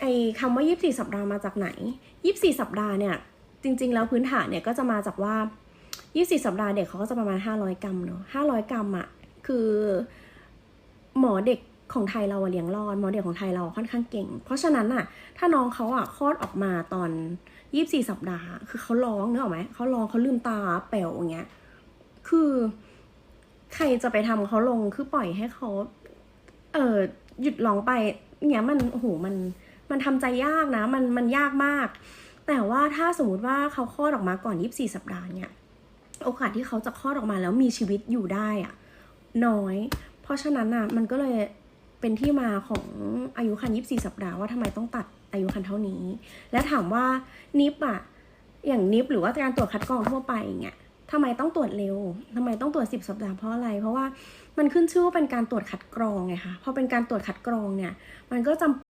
ไอ้คำว่า 24 สัปดาห์มาจากไหน 24 สัปดาห์เนี่ย จริง ๆ แล้วพื้นฐานเนี่ยก็จะมาจากว่า 24 สัปดาห์เด็กเขาก็จะประมาณ 500 กรัมเนาะ500 กรัมอะคือ หมอเด็กของไทยเราเลี้ยงรอดหมอเด็กของไทยเราค่อนข้างเก่ง เพราะฉะนั้นอะถ้าน้องเขาอะคลอดออกมาตอน 24 สัปดาห์ คือเขาร้องนึกออกไหมเขาร้องเขาลืมตาแป๋วอย่างเงี้ย คือใครจะไปทำเขาลงคือปล่อยให้เขา เออหยุดร้องไปเนี่ยมันโอ้โหมัน มันทำใจยากนะ มันมันยากมาก แต่ว่าถ้าสมมติว่าเขาคลอดออกมาก่อน 24 สัปดาห์เนี่ย โอกาสที่เขาจะคลอดออกมาแล้วมีชีวิตอยู่ได้อะน้อย เพราะฉะนั้นอะมันก็เลยเป็นที่มาของอายุครรภ์24 สัปดาห์ว่าทำไมต้องตัดอายุครรภ์เท่านี้ และถามว่านิปอะอย่างนิปหรือว่าการตรวจคัดกรองทั่วไปอย่างเงี้ยทำไมต้องตรวจเร็วทำไมต้องตรวจ 10 สัปดาห์เพราะอะไร เพราะว่ามันขึ้นชื่อว่าเป็นการตรวจคัดกรองไงคะพอเป็นการตรวจคัดกรองเนี่ย มันก็จำ